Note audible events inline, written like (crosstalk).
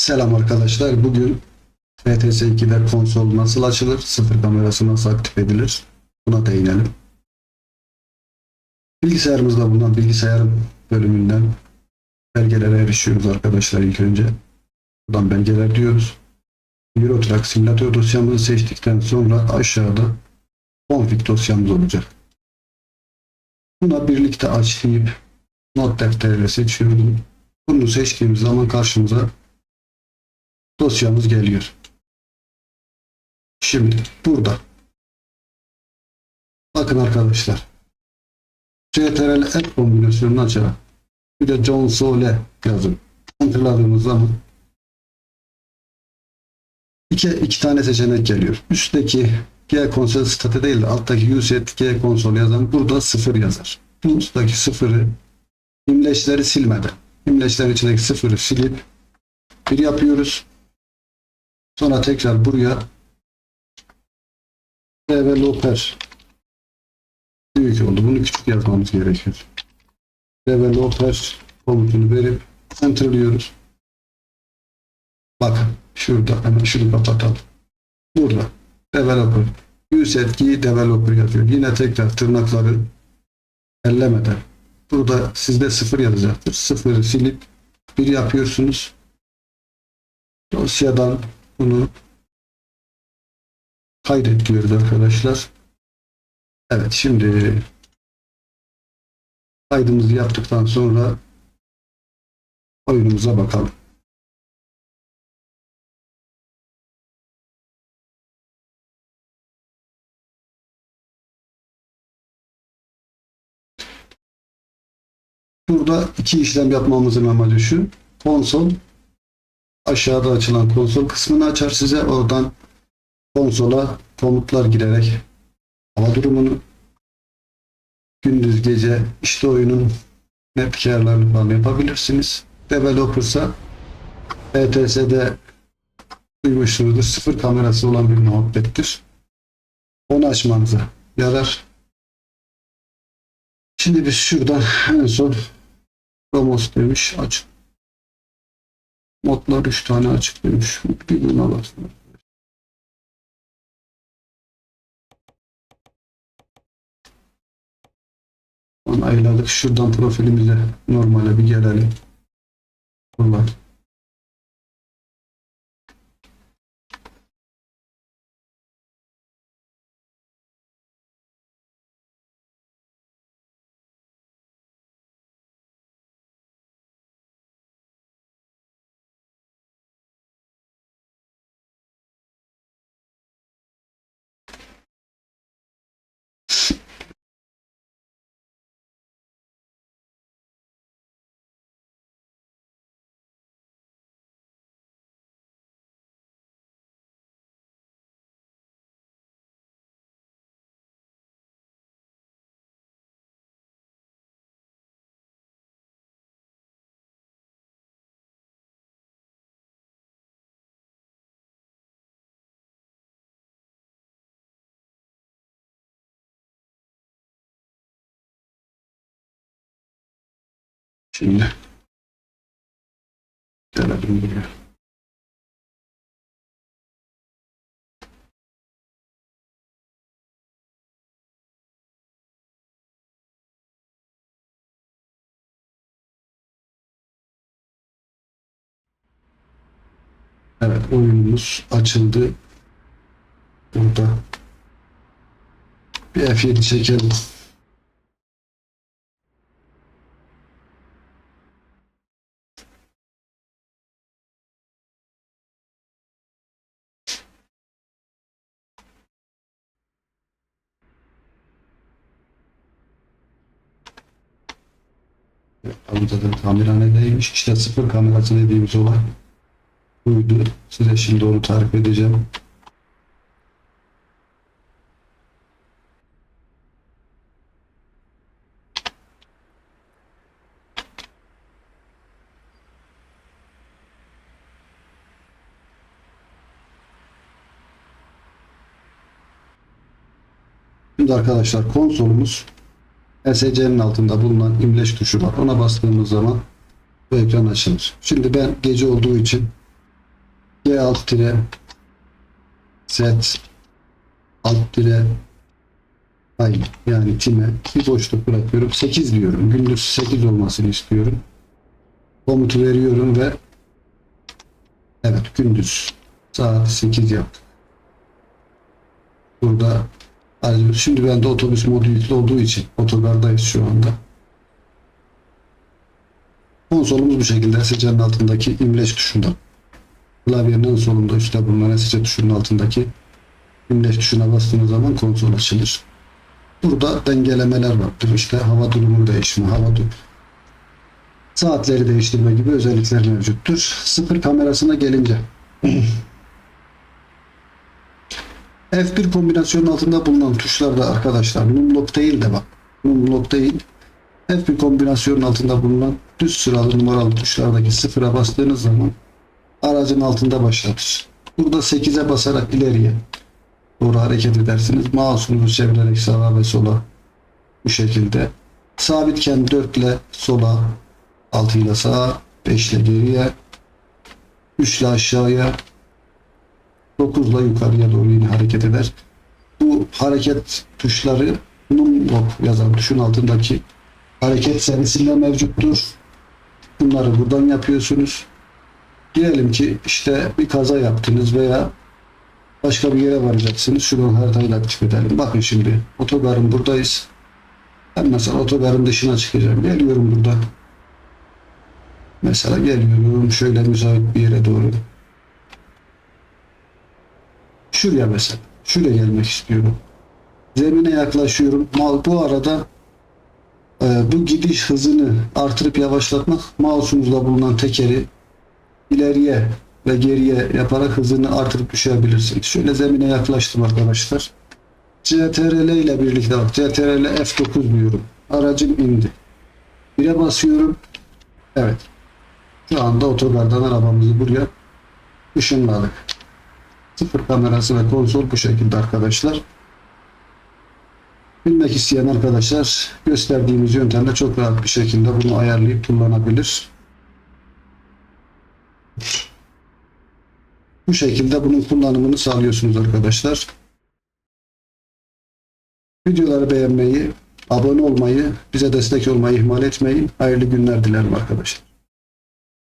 Selam arkadaşlar. Bugün FTS 2'de konsol nasıl açılır, sıfır kamerası nasıl aktif edilir buna değinelim. Bilgisayarımızda bulunan bilgisayarın bölümünden belgelere erişiyoruz arkadaşlar ilk önce. Buradan belgeler diyoruz. Euro Truck simülatör dosyamızı seçtikten sonra aşağıda config dosyamız olacak. Buna birlikte aç deyip not defteriyle seçiyoruz. Bunu seçtiğimiz zaman karşımıza dosyamız geliyor. Şimdi burada bakın arkadaşlar CTRL F kombinasyonunu açarak bir de John Sole yazın. Enterladığımız zaman iki, iki tane seçenek geliyor. Üstteki G konsol statü değil de alttaki USET G konsol yazan burada sıfır yazar. Bu üstteki sıfırı imleçleri silmeden imleçlerin içindeki sıfırı silip bir yapıyoruz. Sonra tekrar buraya developer büyük oldu. Bunu küçük yazmamız gerekiyor. Developer komutunu verip enterliyoruz. Bakın şurada hemen şunu kapatalım. Burada developer yüz etkiyi developer yazıyor. Yine tekrar tırnakları ellemeden burada sizde sıfır yazacaktır. Sıfırı silip bir yapıyorsunuz. Dosyadan bunu kaydet arkadaşlar. Evet şimdi kaydımızı yaptıktan sonra oyunumuza bakalım. Burada iki işlem yapmamızın amacı şu. Konsol aşağıda açılan konsol kısmını açar size. Oradan konsola komutlar girerek hava durumunu gündüz gece işte oyunun net ayarlarını falan yapabilirsiniz. Developer'sa ETS'de duymuşsunuzdur. Sıfır kamerası olan bir muhabbettir. Onu açmanıza yarar. Şimdi biz şuradan en son Ramos demiş aç. Modlar 3 tane açık demiş. Bir buna baksana. Onayladık. Şuradan profilimize normale bir gelelim. Buralar. Şimdi gelelim buraya. Evet oyunumuz açıldı. Burada bir F7 çekelim. Da tamirhanedeymiş. İşte sıfır kamerası dediğimiz olay buydu. Size şimdi onu tarif edeceğim. Şimdi arkadaşlar konsolumuz SC'nin altında bulunan imleç tuşu var. Ona bastığımız zaman bu ekran açılır. Şimdi ben gece olduğu için G alt tire Z alt tire Ay yani time bir boşluk bırakıyorum. 8 diyorum. Gündüz 8 olmasını istiyorum. Komutu veriyorum ve evet gündüz saat 8 yaptık. Burada ayrıca şimdi bende otobüs modu yüklü olduğu için otogardayız şu anda. Konsolumuz bu şekilde SC'nin altındaki imleç tuşundan. Klavyenin en solunda üstte bulunan SC tuşunun altındaki imleç tuşuna bastığınız zaman konsol açılır. Burada dengelemeler vardır. İşte hava durumu değişimi, hava du saatleri değiştirme gibi özellikler mevcuttur. Sıfır kamerasına gelince (clears throat) F1 kombinasyonun altında bulunan tuşlarda arkadaşlar numlock değil de bak numlock değil F1 kombinasyonun altında bulunan düz sıralı numaralı tuşlardaki sıfıra bastığınız zaman aracın altında başlatır. Burada 8'e basarak ileriye doğru hareket edersiniz. Mouse'unuzu çevirerek sağa ve sola bu şekilde. Sabitken 4 ile sola, 6 ile sağa, 5 ile geriye, 3 ile aşağıya, 9 ile yukarıya doğru yine hareket eder. Bu hareket tuşları numlock yazan tuşun altındaki hareket serisinde mevcuttur. Bunları buradan yapıyorsunuz. Diyelim ki işte bir kaza yaptınız veya başka bir yere varacaksınız. Şuradan haritayla aktif edelim. Bakın şimdi otogarın buradayız. Ben mesela otogarın dışına çıkacağım. Geliyorum burada. Mesela geliyorum şöyle müsait bir yere doğru. Şuraya mesela. Şuraya gelmek istiyorum. Zemine yaklaşıyorum. Bu arada e, bu gidiş hızını artırıp yavaşlatmak mouse'umuzda bulunan tekeri ileriye ve geriye yaparak hızını artırıp düşürebilirsiniz. Şöyle zemine yaklaştım arkadaşlar. CTRL ile birlikte bak CTRL F9 diyorum. Aracım indi. Bire basıyorum. Evet. Şu anda otogardan arabamızı buraya ışınladık. Sıfır kamerası ve konsol bu şekilde arkadaşlar. Bilmek isteyen arkadaşlar gösterdiğimiz yöntemle çok rahat bir şekilde bunu ayarlayıp kullanabilir. Bu şekilde bunun kullanımını sağlıyorsunuz arkadaşlar. Videoları beğenmeyi, abone olmayı, bize destek olmayı ihmal etmeyin. Hayırlı günler dilerim arkadaşlar.